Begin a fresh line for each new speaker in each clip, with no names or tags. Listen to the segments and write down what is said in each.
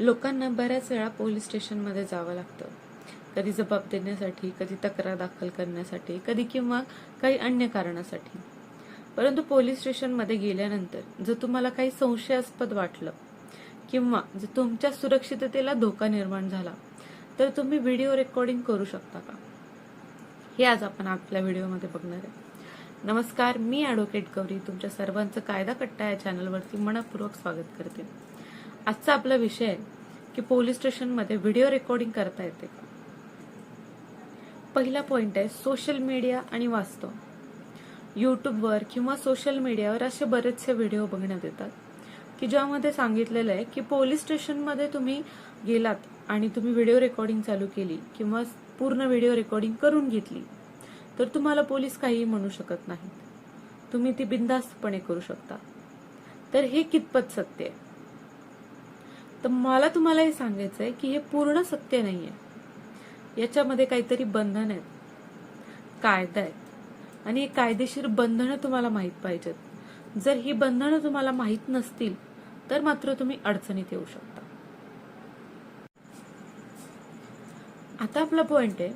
लोकांना बऱ्याच वेळा पोलीस स्टेशनमध्ये जावं लागतं. कधी जबाब देण्यासाठी कधी तक्रार दाखल करण्यासाठी कधी किंवा काही अन्य कारणासाठी. परंतु पोलीस स्टेशनमध्ये गेल्यानंतर जर तुम्हाला काही संशयास्पद वाटलं किंवा जर तुमच्या सुरक्षिततेला धोका निर्माण झाला तर तुम्ही व्हिडिओ रेकॉर्डिंग करू शकता का? हे आज आपण आपल्या व्हिडिओमध्ये बघणार आहे. नमस्कार मी ॲडव्होकेट गौरी. तुमच्या सर्वांचं कायदा कट्टा या चॅनलवरती मनपूर्वक स्वागत करते. आजचा आपला विषय आहे की पोलीस स्टेशनमध्ये व्हिडिओ रेकॉर्डिंग करता येते का? पहिला पॉईंट आहे सोशल मीडिया आणि वास्तव. यूट्यूबवर किंवा सोशल मीडियावर असे बरेचसे व्हिडिओ बघण्यात येतात की ज्यामध्ये सांगितलेलं आहे की पोलीस स्टेशनमध्ये तुम्ही गेलात आणि तुम्ही व्हिडिओ रेकॉर्डिंग चालू केली किंवा पूर्ण व्हिडिओ रेकॉर्डिंग करून घेतली तर तुम्हाला पोलीस काहीही म्हणू शकत नाहीत. तुम्ही ती बिनधास्तपणे करू शकता. तर हे कितपत सत्य आहे? तर मला तुम्हाला हे सांगायचं आहे की हे पूर्ण सत्य नाही आहे याच्यामध्ये काहीतरी बंधन आहेत. कायदा आहेत. आणि हे कायदेशीर बंधनं तुम्हाला माहीत पाहिजेत. जर ही बंधनं तुम्हाला माहीत नसतील तर मात्र तुम्ही अडचणीत येऊ शकता. आता आपला पॉइंट आहे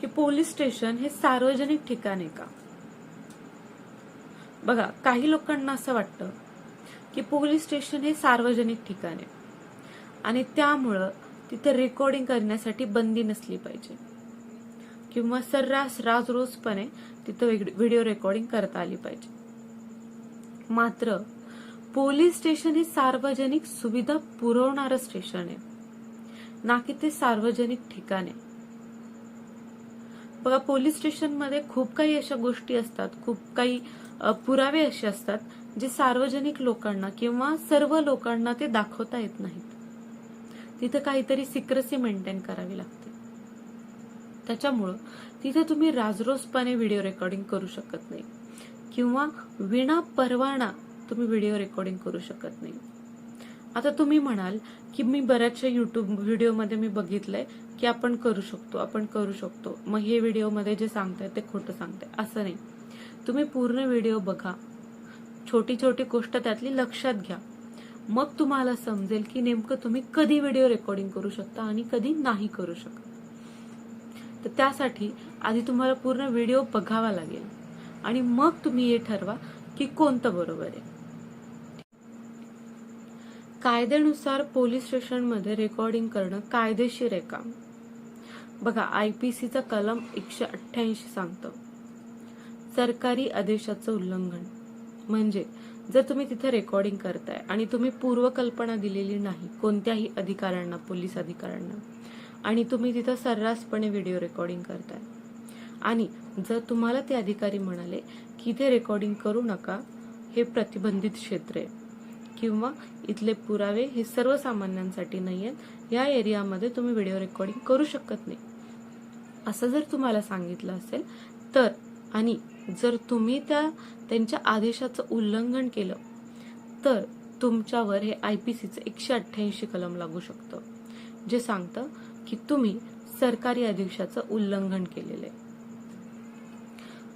की पोलीस स्टेशन हे सार्वजनिक ठिकाण आहे का? बघा काही लोकांना असं वाटतं की पोलीस स्टेशन हे सार्वजनिक ठिकाण आहे. आणि त्यामुळं तिथे रेकॉर्डिंग करण्यासाठी बंदी नसली पाहिजे. किंवा सर्रास राजरोजपणे तिथं व्हिडिओ रेकॉर्डिंग करता आली पाहिजे. मात्र पोलीस स्टेशन हे सार्वजनिक सुविधा पुरवणारं स्टेशन आहे. ना की ते सार्वजनिक ठिकाण आहे. बघा पोलीस स्टेशनमध्ये खूप काही अशा गोष्टी असतात खूप काही पुरावे असे असतात जे सार्वजनिक लोकांना किंवा सर्व लोकांना ते दाखवता येत नाहीत. तिथं काहीतरी सिक्रेसी मेंटेन करावी लागते. त्याच्यामुळं तिथे तुम्ही राजरोसपणे व्हिडिओ रेकॉर्डिंग करू शकत नाही. किंवा विना परवाना तुम्ही व्हिडिओ रेकॉर्डिंग करू शकत नाही. आता तुम्ही म्हणाल की मी बऱ्याचशा युट्यूब व्हिडिओमध्ये मी बघितलंय की आपण करू शकतो आपण करू शकतो. मग हे व्हिडिओमध्ये जे सांगताय ते खोटं सांगताय असं नाही. तुम्ही पूर्ण व्हिडिओ बघा. छोटी छोटी गोष्ट त्यातली लक्षात घ्या. मग तुम्हाला समजेल की नेमकं तुम्ही कधी व्हिडिओ रेकॉर्डिंग करू शकता आणि कधी नाही करू शकता. तर त्यासाठी आधी तुम्हाला पूर्ण व्हिडिओ बघावा लागेल. आणि मग तुम्ही हे ठरवा की कोणतं बरोबर आहे. कायद्यानुसार पोलीस स्टेशनमध्ये रेकॉर्डिंग करणं कायदेशीर आहे का? बघा आयपीसीचा कलम एकशे अठ्ठ्याऐंशी सांगतं. सरकारी आदेशाचं उल्लंघन. म्हणजे जर तुम्ही तिथे रेकॉर्डिंग करताय आणि तुम्ही पूर्वकल्पना दिलेली नाही कोणत्याही अधिकाऱ्यांना पोलीस अधिकाऱ्यांना आणि तुम्ही तिथं सर्रासपणे व्हिडिओ रेकॉर्डिंग करताय आणि जर तुम्हाला ते अधिकारी म्हणाले की इथे रेकॉर्डिंग करू नका हे प्रतिबंधित क्षेत्र आहे किंवा इथले पुरावे हे सर्वसामान्यांसाठी नाही आहेत या एरियामध्ये तुम्ही व्हिडिओ रेकॉर्डिंग करू शकत नाही. असं जर तुम्हाला सांगितलं असेल तर आणि जर तुम्ही त्या त्यांच्या आदेशाचं उल्लंघन केलं तर तुमच्यावर हे आय पी सीचं एकशे अठ्ठ्याऐंशी कलम लागू शकतं जे सांगतं की तुम्ही सरकारी आदेशाचं उल्लंघन केलेलं आहे.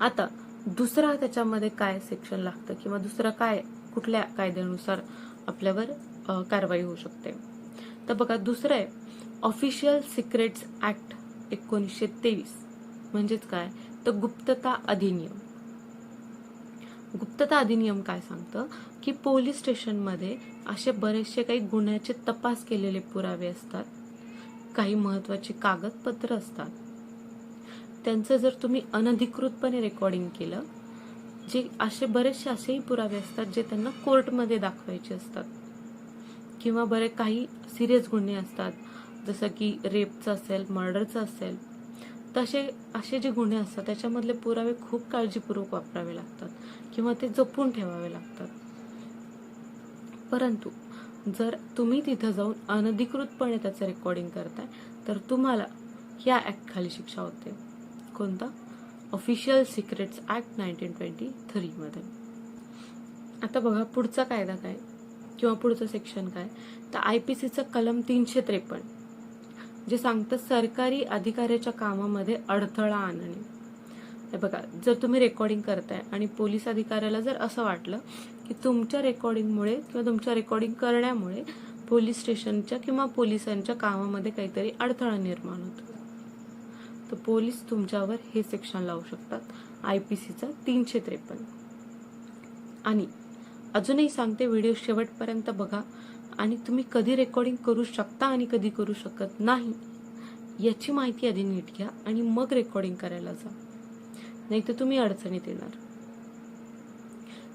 आता दुसरा त्याच्यामध्ये काय सेक्शन लागतं किंवा दुसरं काय कुठल्या कायद्यानुसार आपल्यावर कारवाई होऊ शकते? तर बघा दुसरं आहे ऑफिशियल सिक्रेट्स ऍक्ट एकोणीसशे तेवीस. म्हणजेच काय? तर गुप्तता अधिनियम. गुप्तता अधिनियम काय सांगतं? की पोलीस स्टेशनमध्ये असे बरेचसे काही गुन्ह्याचे तपास केलेले पुरावे असतात. काही महत्वाची कागदपत्र असतात. त्यांचं जर तुम्ही अनधिकृतपणे रेकॉर्डिंग केलं जे असे बरेचसे असेही पुरावे असतात जे त्यांना कोर्टमध्ये दाखवायचे असतात. किंवा बरे काही सिरियस गुन्हे असतात जसं की रेपचं असेल मर्डरचं असेल तसे असे जे गुन्हे असतात त्याच्यामधले पुरावे खूप काळजीपूर्वक वापरावे लागतात किंवा ते जपून ठेवावे लागतात. परंतु जर तुम्ही तिथं जाऊन अनधिकृतपणे त्याचं रेकॉर्डिंग करताय तर तुम्हाला या ऍक्ट खाली शिक्षा होते. कोणता? Official secrets act nineteen twenty थ्रीमध्ये आता बघा पुढचा कायदा काय? किंवा पुढचं सेक्शन काय? तर आय पी सीचं कलम तीनशे त्रेपन्न. जे सांगतं सरकारी अधिकाऱ्याच्या कामामध्ये अडथळा आणणे. हे बघा जर तुम्ही रेकॉर्डिंग करताय आणि पोलीस अधिकाऱ्याला जर असं वाटलं की तुमच्या रेकॉर्डिंगमुळे किंवा तुमच्या रेकॉर्डिंग करण्यामुळे पोलीस स्टेशनच्या किंवा पोलिसांच्या कामामध्ये काहीतरी अडथळा निर्माण होतो. तर पोलीस तुमच्यावर हे सेक्शन लावू शकतात. आय पी सीचा तीनशे त्रेपन्न. आणि अजूनही सांगते व्हिडिओ शेवटपर्यंत बघा. आणि तुम्ही कधी रेकॉर्डिंग करू शकता आणि कधी करू शकत नाही याची माहिती आधी नीट घ्या आणि मग रेकॉर्डिंग करायला जा. नाही तर तुम्ही अडचणीत येणार.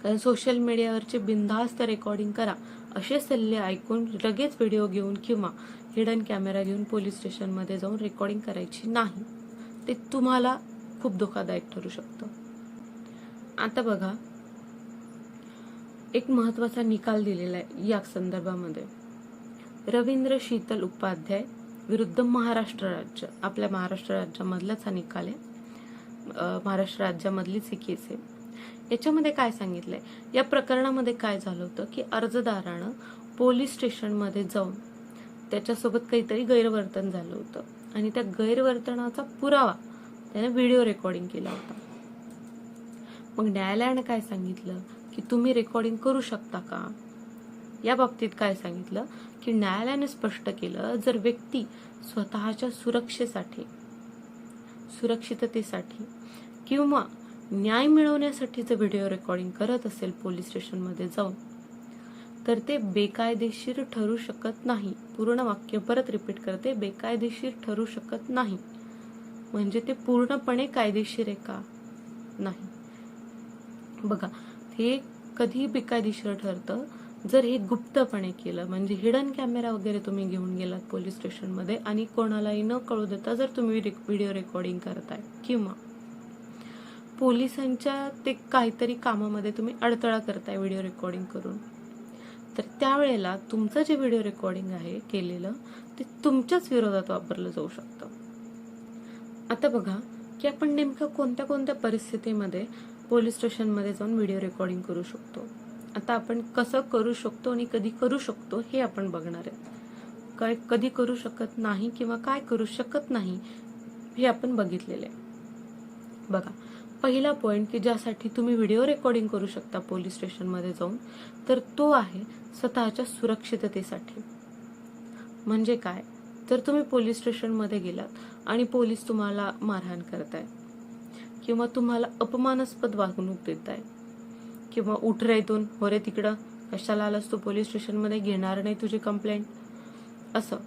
कारण सोशल मीडियावरचे बिनधास्त रेकॉर्डिंग करा. असे सल्ले ऐकून लगेच व्हिडिओ घेऊन किंवा हिडन कॅमेरा घेऊन पोलीस स्टेशनमध्ये जाऊन रेकॉर्डिंग करायची नाही. ते तुम्हाला खूप धोकादायक ठरू शकतं. आता बघा एक महत्त्वाचा निकाल दिलेला आहे या संदर्भामध्ये. रवींद्र शीतल उपाध्याय विरुद्ध महाराष्ट्र राज्य आपल्या महाराष्ट्र राज्यामधलाच हा निकाल आहे. महाराष्ट्र राज्यामधलीच ही केस आहे. याच्यामध्ये काय सांगितलंय? या प्रकरणामध्ये काय झालं होतं की अर्जदारानं पोलीस स्टेशनमध्ये जाऊन त्याच्यासोबत काहीतरी गैरवर्तन झालं होतं आणि त्या गैरवर्तनाचा पुरावा त्याने व्हिडिओ रेकॉर्डिंग केला होता. मग न्यायालयानं काय सांगितलं? की तुम्ही रेकॉर्डिंग करू शकता का? या बाबतीत काय सांगितलं? की न्यायालयाने स्पष्ट केलं जर व्यक्ती स्वतःच्या सुरक्षेसाठी सुरक्षिततेसाठी किंवा न्याय मिळवण्यासाठी जर व्हिडिओ रेकॉर्डिंग करत असेल पोलीस स्टेशनमध्ये जाऊन तर ते बेकायदेशीर ठरू शकत नाही. पूर्ण वाक्य परत रिपीट करते बेकायदेशीर ठरू शकत नाही. म्हणजे ते पूर्णपणे कायदेशीर आहे का? नाही. बघा हे कधी बेकायदेशीर ठरतं? जर हे गुप्तपणे केलं म्हणजे हिडन कॅमेरा वगैरे तुम्ही घेऊन गेलात पोलीस स्टेशनमध्ये आणि कोणालाही न कळू देता जर तुम्ही व्हिडिओ रेकॉर्डिंग करताय किंवा पोलिसांच्या ते काहीतरी कामामध्ये तुम्ही अडथळा करताय व्हिडिओ रेकॉर्डिंग करून तर त्यावेळेला तुमचं जे व्हिडिओ रेकॉर्डिंग आहे केलेलं ते तुमच्याच विरोधात वापरलं जाऊ शकतं. आता बघा की आपण नेमकं कोणत्या कोणत्या परिस्थितीमध्ये पोलीस स्टेशनमध्ये जाऊन व्हिडिओ रेकॉर्डिंग करू शकतो. आता आपण कसं करू शकतो आणि कधी करू शकतो हे आपण बघणार आहे. काय कधी करू शकत नाही किंवा काय करू शकत नाही हे आपण बघितलेले आहे. बघा पहिला पॉईंट की ज्यासाठी तुम्ही व्हिडिओ रेकॉर्डिंग करू शकता पोलीस स्टेशनमध्ये जाऊन तर तो आहे स्वतःच्या सुरक्षिततेसाठी. म्हणजे काय? जर तुम्ही पोलीस स्टेशनमध्ये गेलात आणि पोलीस तुम्हाला मारहाण करताय किंवा तुम्हाला अपमानास्पद वागणूक देत आहे किंवा उठ रे इथून हो रे तिकडं कशाला आलास तू पोलीस स्टेशनमध्ये घेणार नाही तुझी कंप्लेंट असं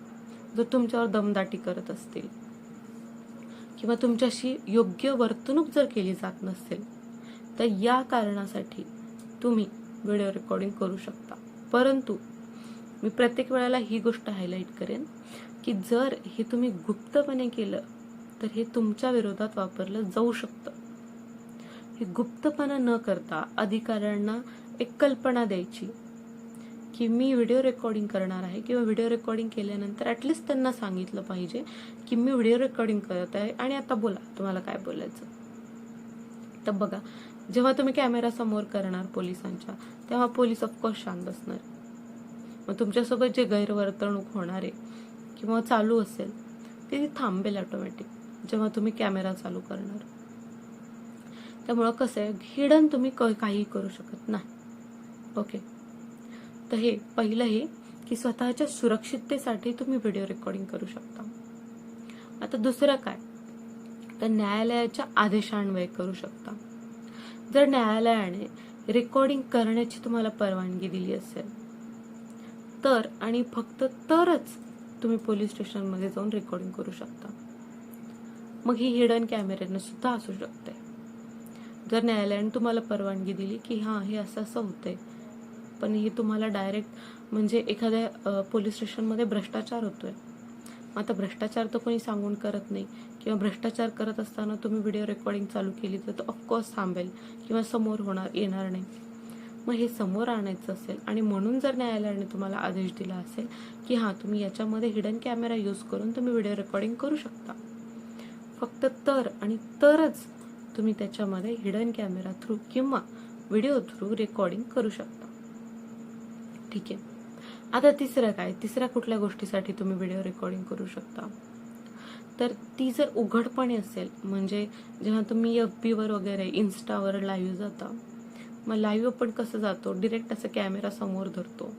जर तुमच्यावर दमदाटी करत असतील किंवा तुमच्याशी योग्य वर्तणूक जर केली जात नसेल तर या कारणासाठी तुम्ही व्हिडिओ रेकॉर्डिंग करू शकता. परंतु मी प्रत्येक वेळेला ही गोष्ट हायलाईट करेन की जर हे तुम्ही गुप्तपणे केलं तर हे तुमच्या विरोधात वापरलं जाऊ शकतं. हे गुप्तपणा न करता अधिकाऱ्यांना एक कल्पना द्यायची की मी व्हिडिओ रेकॉर्डिंग करणार आहे किंवा व्हिडिओ रेकॉर्डिंग केल्यानंतर ॲटलिस्ट त्यांना सांगितलं पाहिजे की मी व्हिडिओ रेकॉर्डिंग करत आहे आणि आता बोला तुम्हाला काय बोलायचं? तर बघा जेव्हा तुम्ही कॅमेरा समोर करणार पोलिसांच्या तेव्हा पोलीस ऑफकोर्स शांत असणार मग तुमच्यासोबत जे गैरवर्तणूक होणार आहे किंवा चालू असेल ते थांबेल ऑटोमॅटिक जेव्हा तुम्ही कॅमेरा चालू करणार. त्यामुळं कसं आहे हिडन तुम्ही काही करू शकत नाही. ओके? तर हे पहिलं हे की स्वतःच्या सुरक्षिततेसाठी तुम्ही व्हिडिओ रेकॉर्डिंग करू शकता. आता दुसरं काय? तर न्यायालयाच्या आदेशान्वये करू शकता. जर न्यायालयाने रेकॉर्डिंग करण्याची तुम्हाला परवानगी दिली असेल तर आणि फक्त तरच तुम्ही पोलीस स्टेशनमध्ये जाऊन रेकॉर्डिंग करू शकता. मग ही हिडन कॅमेऱ्यानं सुद्धा असू शकते. जर न्यायालयाने तुम्हाला परवानगी दिली की हां हे असं असं होतंय पण हे तुम्हाला डायरेक्ट म्हणजे एखाद्या पोलीस स्टेशनमध्ये भ्रष्टाचार होतोय. आता भ्रष्टाचार तर कोणी सांगून करत नाही किंवा भ्रष्टाचार करत असताना तुम्ही व्हिडिओ रेकॉर्डिंग चालू केली तर तो ऑफकोर्स थांबेल किंवा समोर होणार येणार नाही. मग हे समोर आणायचं असेल आणि म्हणून जर न्यायालयाने तुम्हाला आदेश दिला असेल की हां तुम्ही याच्यामध्ये हिडन कॅमेरा यूज करून तुम्ही व्हिडिओ रेकॉर्डिंग करू शकता. फक्त तर आणि तरच तुम्ही त्याच्यामध्ये हिडन कॅमेरा थ्रू किंवा व्हिडिओ थ्रू रेकॉर्डिंग करू शकता. ठीक आहे. आता तिसरं काय? तिसऱ्या कुठल्या गोष्टीसाठी तुम्ही व्हिडिओ रेकॉर्डिंग करू शकता? तर ती जर उघडपणे असेल म्हणजे जेव्हा तुम्ही एफ बीवर वगैरे इन्स्टावर लाईव्ह जाता मग लाईव्ह पण कसं जातो? डिरेक्ट असं कॅमेरा समोर धरतो.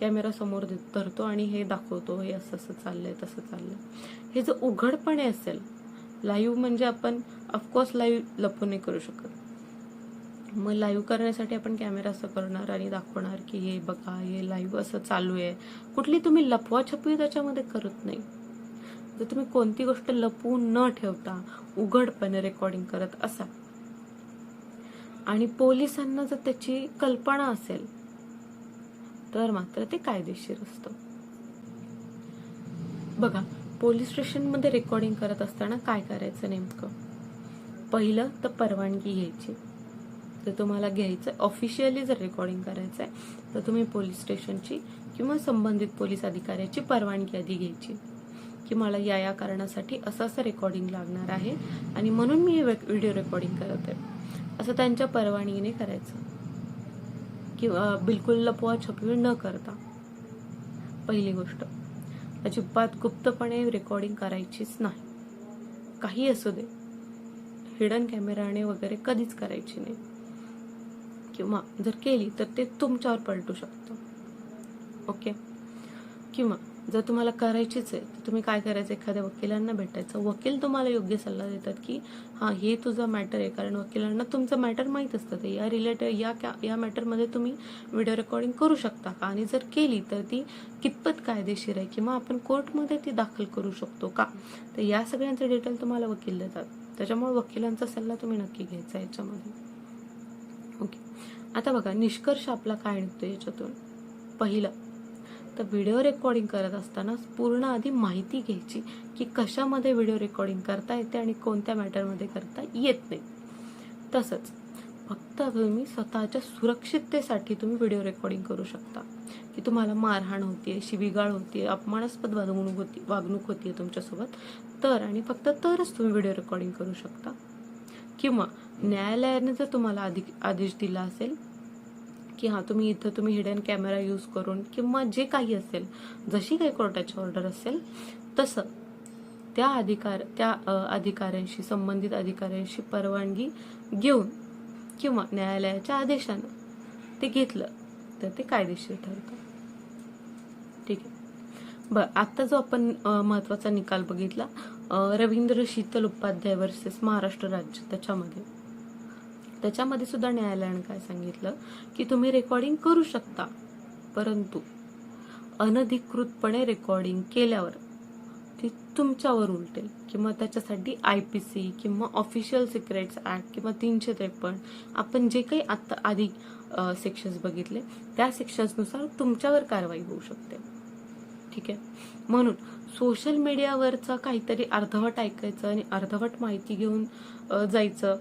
कॅमेरा समोर धरतो आणि हे दाखवतो हे असं असं चाललंय तसं चाललंय. हे जर उघडपणे असेल लाईव्ह म्हणजे आपण ऑफकोर्स लाईव्ह लपू नाही करू शकत. मग लाईव्ह करण्यासाठी आपण कॅमेरा असं करणार आणि दाखवणार की हे बघा हे लाईव्ह असं चालू आहे. कुठली तुम्ही लपवाछपवी त्याच्यामध्ये करत नाही. जर तुम्ही कोणती गोष्ट लपवून न ठेवता उघडपणे रेकॉर्डिंग करत असा आणि पोलिसांना जर त्याची कल्पना असेल तर मात्र ते कायदेशीर असतं. बघा पोलीस स्टेशनमध्ये रेकॉर्डिंग करत असताना काय करायचं नेमकं? पहिलं तर परवानगी घ्यायची. जर तुम्हाला घ्यायचं ऑफिशियली जर रेकॉर्डिंग करायचं आहे तर तुम्ही पोलीस स्टेशनची किंवा संबंधित पोलीस अधिकाऱ्याची परवानगी आधी घ्यायची. की मला या या कारणासाठी असं असं रेकॉर्डिंग लागणार आहे आणि म्हणून मी व्हिडिओ रेकॉर्डिंग करत आहे. असं त्यांच्या परवानगीने करायचं. किंवा बिलकुल लपवा छपवी न करता. पहिली गोष्ट. अजिबात गुप्तपणे रेकॉर्डिंग करायचीच नाही. काही असू दे. हिडन कॅमेराने वगैरे कधीच करायची नाही. किंवा जर केली तर ते तुमच्यावर पलटू शकतं. ओके किंवा जर तुम्हाला करायचीच आहे तर तुम्ही काय करायचं? एखाद्या वकिलांना भेटायचं. वकील तुम्हाला योग्य सल्ला देतात की हां हे तुझं मॅटर आहे. कारण वकिलांना तुमचं मॅटर माहीत असतं. ते या रिलेटेड या क्या या मॅटरमध्ये तुम्ही व्हिडिओ रेकॉर्डिंग करू शकता का? आणि जर केली तर ती कितपत कायदेशीर आहे? किंवा आपण कोर्टमध्ये ती दाखल करू शकतो का? तर या सगळ्यांचे डिटेल तुम्हाला वकील देतात. त्याच्यामुळे वकिलांचा सल्ला तुम्ही नक्की घ्यायचा याच्यामध्ये. ओके आता बघा निष्कर्ष आपला काय निघतो याच्यातून? पहिलं तर व्हिडिओ रेकॉर्डिंग करत असताना पूर्ण आधी माहिती घ्यायची की कशामध्ये व्हिडिओ रेकॉर्डिंग करता येते आणि कोणत्या मॅटरमध्ये करता येत नाही. तसंच फक्त तुम्ही स्वतःच्या सुरक्षिततेसाठी तुम्ही व्हिडिओ रेकॉर्डिंग करू शकता. की तुम्हाला मारहाण होतीये शिवीगाळ होतीये अपमानास्पद वागणूक होती वागणूक होतीये तुमच्यासोबत तर आणि फक्त तरच तुम्ही व्हिडिओ रेकॉर्डिंग करू शकता. किंवा न्यायालयाने जर तुम्हाला अधिक आदेश दिला असेल की हां तुम्ही इथं तुम्ही हिडन कॅमेरा यूज करून किंवा जे काही असेल जशी काही कोर्टाची ऑर्डर असेल तसं त्या अधिकार त्या अधिकाऱ्यांशी संबंधित अधिकाऱ्यांशी परवानगी घेऊन किंवा न्यायालयाच्या आदेशानं ते घेतलं तर ते कायदेशीर ठरतं. ठीक आहे. बरं आत्ता जो आपण महत्त्वाचा निकाल बघितला रवींद्र शीतल उपाध्याय वर्सेस महाराष्ट्र राज्य त्याच्यामध्ये. त्याच्यामध्ये सुद्धा न्यायालयानं काय सांगितलं? की तुम्ही रेकॉर्डिंग करू शकता. परंतु अनधिकृतपणे रेकॉर्डिंग केल्यावर ती तुमच्यावर उलटेल. किंवा त्याच्यासाठी आय पी सी किंवा ऑफिशियल सिक्रेट्स ॲक्ट किंवा तीनशे त्रेपन्न आपण जे काही आत्ता आधी सेक्शन्स बघितले त्या सेक्शन्सनुसार तुमच्यावर कारवाई होऊ शकते. ठीक आहे? म्हणून सोशल मीडियावरचं काहीतरी अर्धवट ऐकायचं आणि अर्धवट माहिती घेऊन जायचं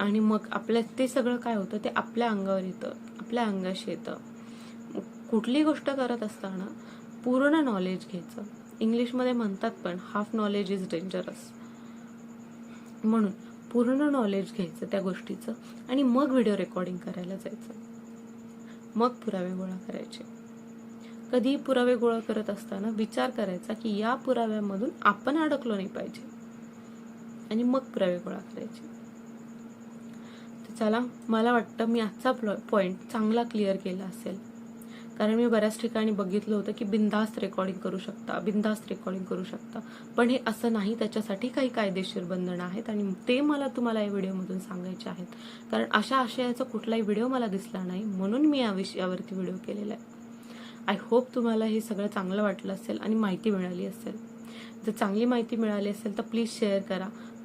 आणि मग आपल्या ते सगळं काय होतं ते आपल्या अंगावर येतं आपल्या अंगाशी येतं. कुठली गोष्ट करत असताना पूर्ण नॉलेज घ्यायचं. इंग्लिशमध्ये म्हणतात पण हाफ नॉलेज इज डेंजरस म्हणून पूर्ण नॉलेज घ्यायचं त्या गोष्टीचं आणि मग व्हिडिओ रेकॉर्डिंग करायला जायचं. मग पुरावे गोळा करायचे. कधीही पुरावे गोळा करत असताना विचार करायचा की या पुराव्यामधून आपण अडकलो नाही पाहिजे. आणि मग पुरावे गोळा करायचे. चला मला वाटतं मी आजचा पॉईंट चांगला क्लिअर केला असेल. कारण मी बऱ्याच ठिकाणी बघितलं होतं की बिनधास्त रेकॉर्डिंग करू शकता बिनधास्त रेकॉर्डिंग करू शकता. पण हे असं नाही त्याच्यासाठी काही कायदेशीर बंधनं आहेत आणि ते मला तुम्हाला या व्हिडिओमधून सांगायचे आहेत. कारण अशा आशयाचा कुठलाही व्हिडिओ मला दिसला नाही म्हणून मी या विषयावरती व्हिडिओ केलेला आहे. आय होप तुम्हाला हे सगळं चांगलं वाटलं असेल आणि माहिती मिळाली असेल. जर चांगली माहिती मिळाली असेल तर प्लीज शेअर करा.